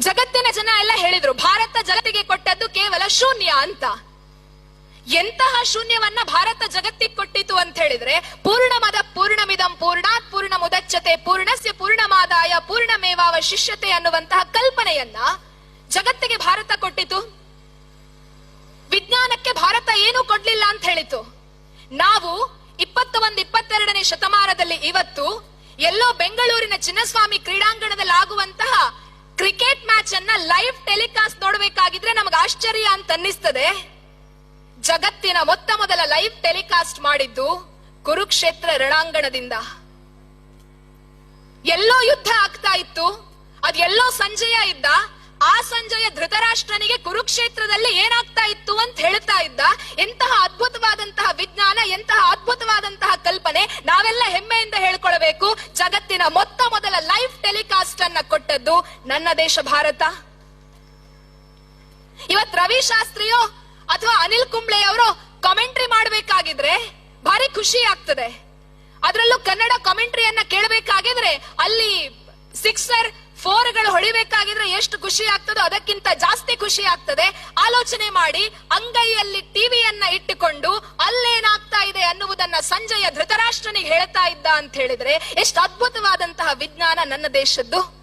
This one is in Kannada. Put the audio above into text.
ಜಗತ್ತಿನ ಜನ ಎಲ್ಲ ಹೇಳಿದ್ರು, ಭಾರತ ಜಗತ್ತಿಗೆ ಕೊಟ್ಟದ್ದು ಕೇವಲ ಶೂನ್ಯ ಅಂತ. ಎಂತಹ ಶೂನ್ಯವನ್ನ ಭಾರತ ಜಗತ್ತಿಗೆ ಕೊಟ್ಟಿತು ಅಂತ ಹೇಳಿದ್ರೆ, ಪೂರ್ಣಮದ ಪೂರ್ಣಮಿದಂ ಪೂರ್ಣಾತ್ ಪೂರ್ಣ ಮುದಚ್ಚತೆ ಪೂರ್ಣಸ್ಯ ಪೂರ್ಣಮಾದಾಯ, ಪೂರ್ಣಮೇವಾವ ಶಿಷ್ಯತೆ ಅನ್ನುವಂತಹ ಕಲ್ಪನೆಯನ್ನ ಜಗತ್ತಿಗೆ ಭಾರತ ಕೊಟ್ಟಿತು. ವಿಜ್ಞಾನಕ್ಕೆ ಭಾರತ ಏನೂ ಕೊಡ್ಲಿಲ್ಲ ಅಂತ ಹೇಳಿತು. ನಾವು ಇಪ್ಪತ್ತ ಒಂದು ಇಪ್ಪತ್ತೆರಡನೇ ಶತಮಾನದಲ್ಲಿ ಇವತ್ತು ಎಲ್ಲೋ ಬೆಂಗಳೂರಿನ ಚಿನ್ನಸ್ವಾಮಿ ಕ್ರೀಡಾಂಗಣದಲ್ಲಿ ಆಗುವಂತಹ ಕ್ರಿಕೆಟ್ ಮ್ಯಾಚ್ ಅನ್ನ ಲೈವ್ ಟೆಲಿಕಾಸ್ಟ್ ನೋಡಬೇಕಾಗಿದ್ರೆ ನಮಗೆ ಆಶ್ಚರ್ಯ ಅಂತ ಅನ್ನಿಸ್ತದೆ. ಜಗತ್ತಿನ ಮೊತ್ತ ಮೊದಲ ಲೈವ್ ಟೆಲಿಕಾಸ್ಟ್ ಮಾಡಿದ್ದು ಕುರುಕ್ಷೇತ್ರ ರಣಾಂಗಣದಿಂದ. ಎಲ್ಲೋ ಯುದ್ಧ ಆಗ್ತಾ ಇತ್ತು ಅದೆಲ್ಲೋ ಸಂಜಯ ಇದ್ದ, ಆ ಸಂಜಯ ಧೃತರಾಷ್ಟ್ರನಿಗೆ ಕುರುಕ್ಷೇತ್ರದಲ್ಲಿ ಏನಾಗ್ತಾ ಇತ್ತು ಅಂತ ಹೇಳ್ತಾ ಇದ್ದ. ಎಂತಹ ಅದ್ಭುತವಾದಂತಹ ವಿಜ್ಞಾನ, ಎಂತಹ ಅದ್ಭುತವಾದಂತಹ ಕಲ್ಪನೆ ನಾವೆಲ್ಲ ಹೆಮ್ಮೆಯಿಂದ ಹೇಳ್ಕೊಳ್ಬೇಕು. ಜಗತ್ತಿನ ಮೊತ್ತ ಮೊದಲ ಲೈವ್ ಟೆಲಿಕಾಸ್ಟ್ ಅನ್ನ ಕೊಟ್ಟದ್ದು ನನ್ನ ದೇಶ ಭಾರತ. ಇವತ್ ರವಿ ಶಾಸ್ತ್ರಿಯೋ ಅಥವಾ ಅನಿಲ್ ಕುಂಬ್ಳೆ ಅವರು ಕಾಮೆಂಟ್ರಿ ಮಾಡ್ಬೇಕಾಗಿದ್ರೆ ಭಾರಿ ಖುಷಿ ಆಗ್ತದೆ. ಅದರಲ್ಲೂ ಕನ್ನಡ ಕಾಮೆಂಟ್ರಿಯನ್ನ ಕೇಳಬೇಕಾಗಿದ್ರೆ ಅಲ್ಲಿ ಸಿಕ್ಸರ್ ಫೋರ್ಗಳು ಹೊಳಿಬೇಕಾಗಿದ್ರೆ ಎಷ್ಟು ಖುಷಿ ಆಗ್ತದೋ ಅದಕ್ಕಿಂತ ಜಾಸ್ತಿ ಖುಷಿ ಆಗ್ತದೆ. ಆಲೋಚನೆ ಮಾಡಿ ಅಂಗೈಯಲ್ಲಿ ಟಿವಿಯನ್ನ ಇಟ್ಟುಕೊಂಡು ಸಂಜಯ ಧೃತರಾಷ್ಟ್ರನಿಗೆ ಹೇಳ್ತಾ ಇದ್ದ ಅಂತ ಹೇಳಿದ್ರೆ ಎಷ್ಟು ಅದ್ಭುತವಾದಂತಹ ವಿಜ್ಞಾನ ನನ್ನ ದೇಶದ್ದು.